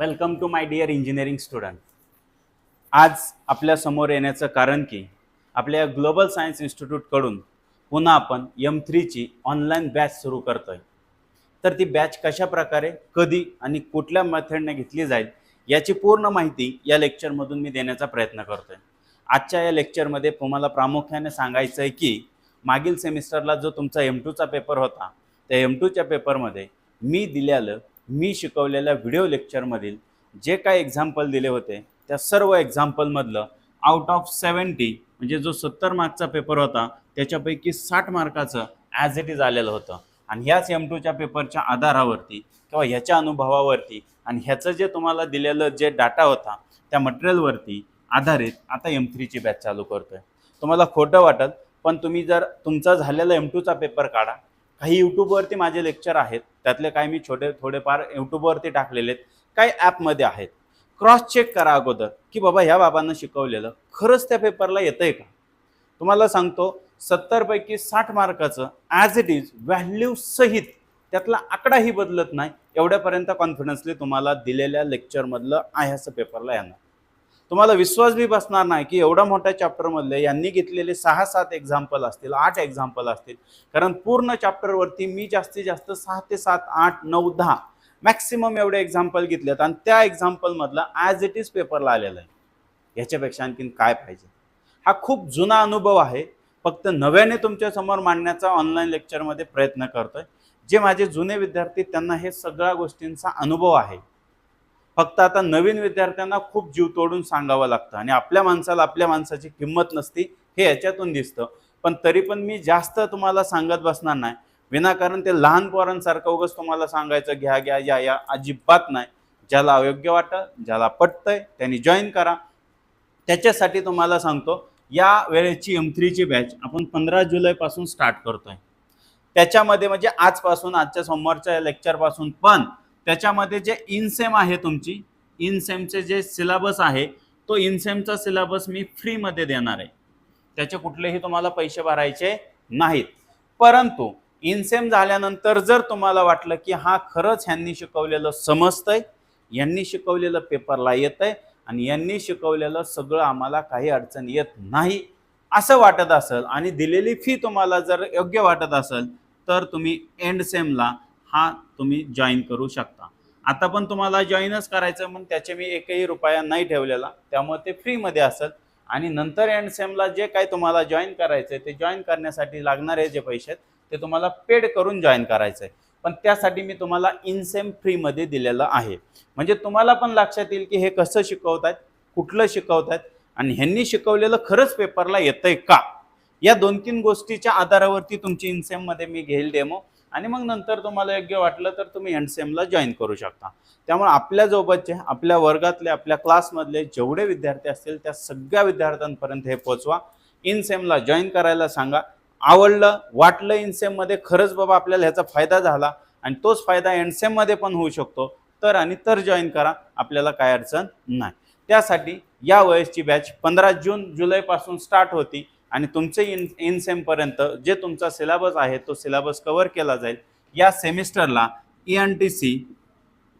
Welcome to my dear engineering student. आज आपल्यासमोर येण्याचं कारण की आपल्या ग्लोबल सायन्स इन्स्टिट्यूटकडून पुन्हा आपण यम थ्रीची ऑनलाईन बॅच सुरू करतो आहे तर ती बॅच कशा प्रकारे कधी आणि कुठल्या मेथडने घेतली जाईल याची पूर्ण माहिती या लेक्चरमधून मी देण्याचा प्रयत्न करतो आहे आजच्या या लेक्चरमध्ये तुम्हाला प्रामुख्याने सांगायचं आहे की मागील सेमिस्टरला जो तुमचा एम टूचा पेपर होता त्या एम टूच्या पेपरमध्ये मी दिलेलं मी शिकवलेल्या व्हिडिओ लेक्चरमधील जे काय एक्झाम्पल दिले होते त्या सर्व एक्झाम्पलमधलं आउट ऑफ सेवन्टी म्हणजे जो सत्तर मार्कचा पेपर होता त्याच्यापैकी साठ मार्काचं ॲज इट इज आलेलं होतं. आणि ह्याच एम टूच्या पेपरच्या आधारावरती किंवा ह्याच्या अनुभवावरती आणि ह्याचं जे तुम्हाला दिलेलं जे डाटा होता त्या मटेरियलवरती आधारित आता एम थ्रीची बॅच चालू करतो आहे तुम्हाला खोटं वाटत पण तुम्ही जर तुमचा झालेला एम टूचा पेपर काढा काही यूट्यूबवरती माझे लेक्चर आहेत. त्यातले काही मी छोटे थोडेफार यूट्यूबवरती टाकलेले आहेत. काही ॲपमध्ये आहेत. क्रॉस चेक करा अगोदर की बाबा ह्या बाबांना शिकवलेलं खरंच त्या पेपरला येतं आहे का? तुम्हाला सांगतो सत्तरपैकी साठ मार्काचं ॲज इट इज व्हॅल्यू सहित त्यातला आकडाही बदलत नाही. एवढ्यापर्यंत कॉन्फिडन्सली तुम्हाला दिलेल्या लेक्चरमधलं आहे असं पेपरला येणार. तुम्हाला विश्वास बी बसणार नाही की एवढा मोठ्या चॅप्टरमधले यांनी घेतलेले सहा सात एक्झाम्पल असतील आठ एक्झाम्पल असतील. कारण पूर्ण चॅप्टरवरती मी जास्तीत जास्त सहा ते सात आठ नऊ दहा मॅक्सिमम एवढे एक्झाम्पल घेतलेत आणि त्या एक्झाम्पलमधला ॲज इट इज पेपरला आलेला आहे. याच्यापेक्षा आणखीन काय पाहिजे? हा खूप जुना अनुभव आहे. फक्त नव्याने तुमच्यासमोर मांडण्याचा ऑनलाईन लेक्चरमध्ये प्रयत्न करतोय. जे माझे जुने विद्यार्थी त्यांना हे सगळ्या गोष्टींचा अनुभव आहे. फक्त आता नवीन विद्यार्थ्यांना खूप जीव तोडून सांगावं लागतं आणि आपल्या माणसाला आपल्या माणसाची किंमत नसती हे याच्यातून दिसतं. पण तरी पण मी जास्त तुम्हाला सांगत बसणार नाही. विनाकारण ते लहान पोरांसारखं उगच तुम्हाला सांगायचं घ्या घ्या या या. अजिबात नाही. ज्याला अयोग्य वाटत ज्याला पटतंय त्यांनी जॉईन करा. त्याच्यासाठी तुम्हाला सांगतो या वेळेची एम थ्रीची बॅच आपण पंधरा जुलैपासून स्टार्ट करतोय. त्याच्यामध्ये म्हणजे आजपासून आजच्या सोमवारच्या लेक्चरपासून पण त्याच्यामध्ये जे इनसेम आहे तुमची इनसेमचे जे सिलेबस आहे तो इनसेमचा सिलेबस मी फ्रीमध्ये देणार आहे. त्याचे कुठलेही तुम्हाला पैसे भरायचे नाहीत. परंतु इनसेम झाल्यानंतर जर तुम्हाला वाटलं की हा खरंच ह्यांनी शिकवलेलं समजतंय यांनी शिकवलेलं पेपरला येतंय आणि यांनी शिकवलेलं सगळं आम्हाला काही अडचण येत नाही असं वाटत असेल आणि दिलेली फी तुम्हाला जर योग्य वाटत असेल तर तुम्ही एंड सेमला हा तुम्ही जॉईन करू शकता. आता पण तुम्हाला जॉईनच करायचं म्हणून त्याचे मी एकही रुपया नाही ठेवलेला. त्यामुळे ते फ्रीमध्ये असेल. आणि नंतर एंड सेमला जे काही तुम्हाला जॉईन करायचं आहे ते जॉईन करण्यासाठी लागणारे जे पैसे आहेत ते तुम्हाला पेड करून जॉईन करायचं आहे पण त्यासाठी मी तुम्हाला इनसेम फ्रीमध्ये दिलेलं आहे. म्हणजे तुम्हाला पण लक्षात येईल की हे कसं शिकवतायत कुठलं शिकवतायत आणि ह्यांनी शिकवलेलं खरंच पेपरला येतंय का? या दोन तीन गोष्टीच्या आधारावरती तुमची इनसेममध्ये मी घेईल डेमो आणि मग नंतर तुम्हाला योग्य वाटलं तर तुम्ही एंडसेमला जॉईन करू शकता. त्यामुळे आपल्या आपल्या वर्गातले आपल्या क्लासमधले जेवढे विद्यार्थी असतील त्या सगळ्या विद्यार्थ्यांपर्यंत हे पोचवा. इनसेमला जॉईन करायला सांगा. आवडलं वाटलं इनसेममध्ये खरंच बाबा आपल्याला ह्याचा फायदा झाला आणि तोच फायदा एनसेममध्ये पण होऊ शकतो. तर आणि तर जॉईन करा आपल्याला काय अडचण नाही. त्यासाठी या वयसची बॅच पंधरा जून जुलैपासून स्टार्ट होती. आणि तुमचे इन इन सेमपर्यंत जे तुमचा सिलेबस आहे तो सिलेबस कव्हर केला जाईल या सेमिस्टरला ई एन टी सी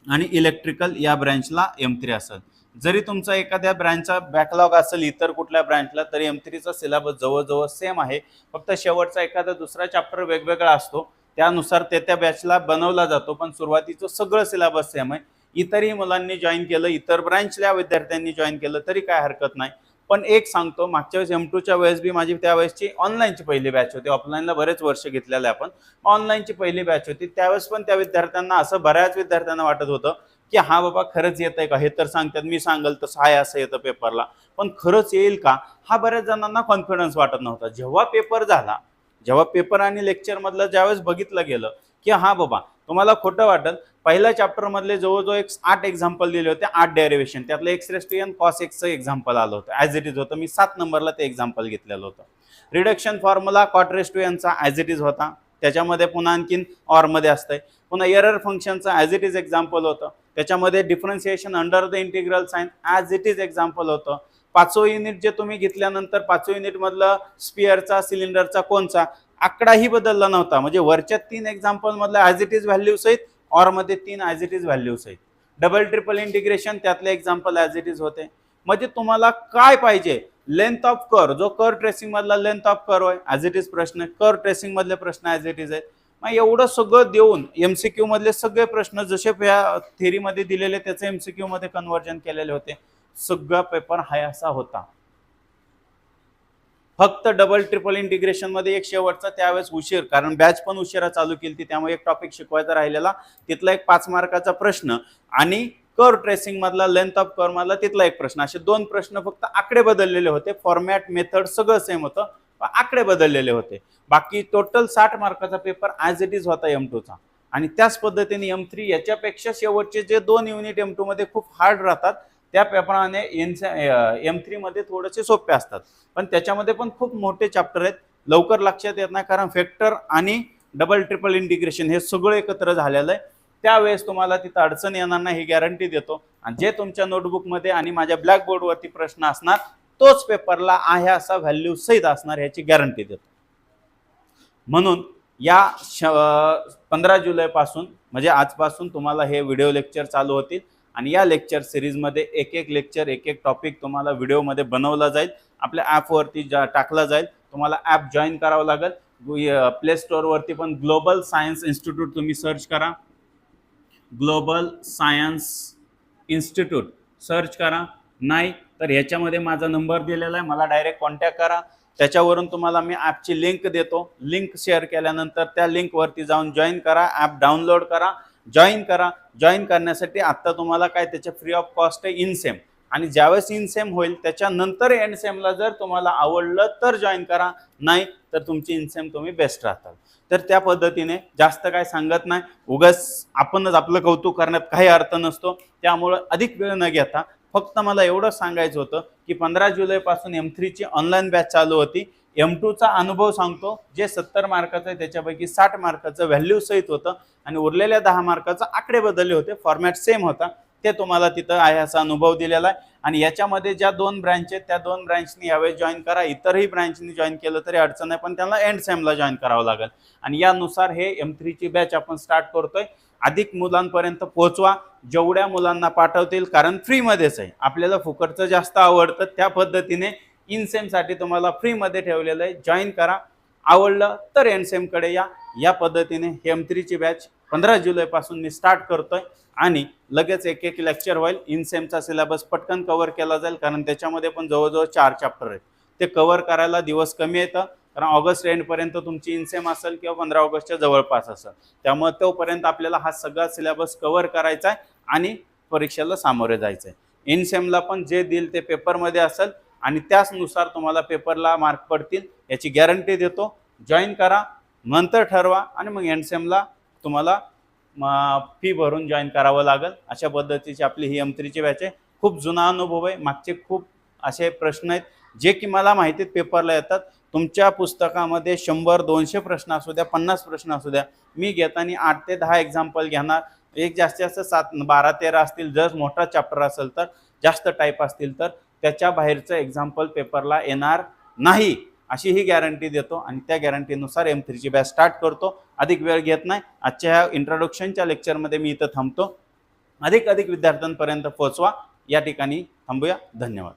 आणि इलेक्ट्रिकल या ब्रँचला एम थ्री असेल. जरी तुमचा एखाद्या ब्रँचचा बॅकलॉग असेल इतर कुठल्या ब्रँचला तरी एम थ्रीचा सिलेबस जवळजवळ सेम आहे. फक्त शेवटचा एखादा दुसरा चॅप्टर वेगवेगळा असतो. त्यानुसार ते त्या बॅचला बनवला जातो पण सुरुवातीचं सगळं सिलेबस सेम आहे. इतरही मुलांनी जॉईन केलं इतर ब्रँचल्या विद्यार्थ्यांनी जॉईन केलं तरी काय हरकत नाही. पण एक सांगतो मागच्या वेळेस एम टूच्या वेळेस बी माझी त्या वेळेसची ऑनलाईनची पहिली बॅच होती. ऑफलाईनला बरेच वर्ष घेतलेले आहे आपण ऑनलाईनची पहिली बॅच होती. त्यावेळेस पण त्या विद्यार्थ्यांना असं बऱ्याच विद्यार्थ्यांना वाटत होतं की हा बाबा खरंच येत आहे का? हे तर सांगतात मी सांगल तसं आहे असं येतं पेपरला पण खरंच येईल का? हा बऱ्याच जणांना कॉन्फिडन्स वाटत नव्हता. जेव्हा पेपर झाला जेव्हा पेपर आणि लेक्चरमधलं ज्यावेळेस बघितलं गेलं की हा बाबा तुम्हाला खोटं वाटत पहिल्या चॅप्टरमधले जवळजवळ एक आठ एक्झाम्पल दिले होते आठ डेरिव्हेशन त्यातलं x raise to n cos एक्सचं example आलं होतं. ॲज इट इज होतं. मी सात नंबरला ते एक्झाम्पल घेतलेलं होतं. Reduction formula cot raise to एनचा as it is होता. त्याच्यामध्ये पुन्हा आणखीन ऑरमध्ये असतंय. पुन्हा एरर फंक्शनचं ॲज इट इज एक्झाम्पल होतं. त्याच्यामध्ये differentiation under the integral sign as it is example होतं. पाचवं युनिट जे तुम्ही घेतल्यानंतर पाचवं युनिटमधलं स्पिअरचा सिलेंडरचा कोणचा? आकडाही बदलला नव्हता. म्हणजे वरच्या तीन एक्झाम्पलमधल्या ॲज इट इज व्हॅल्यू सहित ऑरमध्ये तीन ॲज इट इज व्हॅल्यूज आहेत. डबल ट्रिपल इंटिग्रेशन त्यातले एक्झाम्पल ॲज इट इज होते. म्हणजे तुम्हाला काय पाहिजे? लेंथ ऑफ कर जो कर ट्रेसिंग मधला लेंथ ऑफ कर आहे ॲज इट इज प्रश्न कर ट्रेसिंग मधले प्रश्न ॲज इट इज आहेत. मग एवढं सगळं देऊन एमसीक्यू मधले सगळे प्रश्न जसे या थेरीमध्ये दिलेले त्याचे एमसीक्यू मध्ये कन्वर्जन केलेले होते. सगळा पेपर हाय असा होता. फक्त डबल ट्रिपल इंटिग्रेशनमध्ये एक शेवटचा त्यावेळेस उशीर कारण बॅच पण उशिरा चालू केली ती त्यामुळे एक टॉपिक शिकवायचा राहिलेला तिथला एक पाच मार्काचा प्रश्न आणि कर ट्रेसिंग मधला लेंथ ऑफ कर मधला तिथला एक प्रश्न. असे दोन प्रश्न फक्त आकडे बदललेले होते. फॉर्मॅट मेथड सगळं सेम होतं आकडे बदललेले होते. बाकी टोटल साठ मार्काचा पेपर ॲज इट इज होता एम टूचा आणि त्याच पद्धतीने एम थ्री याच्यापेक्षा शेवटचे जे दोन युनिट एम टू मध्ये खूप हार्ड राहतात त्या पेपराने एन एम थ्रीमध्ये थोडेसे सोपे असतात. पण त्याच्यामध्ये पण खूप मोठे चॅप्टर आहेत. लवकर लक्षात येत नाही कारण फॅक्टर आणि डबल ट्रिपल इंटिग्रेशन हे सगळं एकत्र झालेलं आहे. त्यावेळेस तुम्हाला तिथं अडचण येणार नाही ही गॅरंटी देतो. आणि जे तुमच्या नोटबुकमध्ये आणि माझ्या ब्लॅकबोर्डवरती प्रश्न असणार तोच पेपरला आहे असा व्हॅल्यू सहित असणार ह्याची गॅरंटी देतो. म्हणून या श पंधरा जुलैपासून म्हणजे आजपासून तुम्हाला हे व्हिडिओ लेक्चर चालू होतील. आणि या लेक्चर सिरीजमध्ये एक एक लेक्चर एक एक टॉपिक तुम्हाला व्हिडिओमध्ये बनवला जाईल. आपल्या ॲपवरती जा टाकला जाईल तुम्हाला ॲप जॉईन करावं लागेल. प्ले स्टोअरवरती पण ग्लोबल सायन्स इन्स्टिट्यूट तुम्ही सर्च करा. ग्लोबल सायन्स इन्स्टिट्यूट सर्च करा. नाही तर ह्याच्यामध्ये माझा नंबर दिलेला आहे. मला डायरेक्ट कॉन्टॅक्ट करा. त्याच्यावरून तुम्हाला मी ॲपची लिंक देतो. लिंक शेअर केल्यानंतर त्या लिंकवरती जाऊन जॉईन करा. ॲप डाउनलोड करा. जॉईन करा. जॉईन करण्यासाठी आत्ता तुम्हाला काय त्याचे फ्री ऑफ कॉस्ट आहे इनसेम आणि ज्यावेळेस इनसेम होईल त्याच्यानंतर एंड सेमला जर तुम्हाला आवडलं तर जॉईन करा. नाही तर तुमची इनसेम तुम्ही बेस्ट राहतात तर त्या पद्धतीने जास्त काय सांगत नाही. उगाच आपणच आपलं कौतुक करण्यात काही अर्थ नसतो. त्यामुळं अधिक वेळ न घेता फक्त मला एवढं सांगायचं होतं की पंधरा जुलैपासून एम थ्रीची ऑनलाईन बॅच चालू होती. एम टूचा अनुभव सांगतो जे सत्तर मार्काचं आहे त्याच्यापैकी साठ मार्काचं व्हॅल्यू सहित होतं आणि उरलेल्या दहा मार्काचं आकडे बदलले होते फॉर्मॅट सेम होता. ते तुम्हाला तिथं आहे असा अनुभव दिलेला आहे. आणि याच्यामध्ये ज्या दोन ब्रँच आहेत त्या दोन ब्रँचनी यावेळेस जॉईन करा. इतरही ब्रँचनी जॉईन केलं तरी अडचण नाही पण त्यांना एंड सेमला जॉईन करावं लागेल. आणि यानुसार हे एम थ्रीची बॅच आपण स्टार्ट करतोय. अधिक मुलांपर्यंत पोहोचवा. जेवढ्या मुलांना पाठवतील कारण फ्रीमध्येच आहे. आपल्याला फुकटचं जास्त आवडतं त्या पद्धतीने इनसेमसाठी तुम्हाला फ्रीमध्ये ठेवलेलं आहे. जॉईन करा. आवडलं तर एनसेमकडे या. या पद्धतीने एम थ्रीची बॅच पंधरा जुलैपासून मी स्टार्ट करतोय. आणि लगेच एक एक लेक्चर होईल. इनसेमचा सिलेबस पटकन कव्हर केला जाईल. कारण त्याच्यामध्ये पण जवळजवळ चार चॅप्टर आहेत. ते कव्हर करायला दिवस कमी येतं. कारण ऑगस्ट एंडपर्यंत तुमची इनसेम असेल किंवा पंधरा ऑगस्टच्या जवळपास असेल. त्यामुळे तोपर्यंत आपल्याला हा सगळा सिलेबस कव्हर करायचा आहे आणि परीक्षेला सामोरे जायचं आहे. इनसेमला पण जे देईल ते पेपरमध्ये असेल. आणि त्याचनुसार तुम्हाला पेपरला मार्क पडतील याची गॅरंटी देतो. जॉईन करा नंतर ठरवा आणि मग एन एनसेमला तुम्हाला फी भरून जॉईन करावं लागेल. अशा पद्धतीची आपली ही एम थ्रीची बॅच आहे. खूप जुना अनुभव आहे. मागचे खूप असे प्रश्न आहेत जे की मला माहितीत पेपरला येतात. तुमच्या पुस्तकामध्ये शंभर दोनशे प्रश्न असू द्या पन्नास प्रश्न असू द्या. मी घेताना आठ ते दहा एक्झाम्पल घेणार. एक जास्तीत जास्त सात बारा तेरा असतील. जर मोठा चॅप्टर असेल तर जास्त टाईप असतील तर त्याच्या बाहेरचं एक्झाम्पल पेपरला येणार नाही अशी ही गॅरंटी देतो आणि त्या गॅरंटीनुसार एम थ्रीची बॅच स्टार्ट करतो. अधिक वेळ घेत नाही. आजच्या ह्या इंट्रोडक्शनच्या लेक्चरमध्ये मी इथं थांबतो. अधिक अधिक विद्यार्थ्यांपर्यंत पोहोचवा. या ठिकाणी थांबूया. धन्यवाद.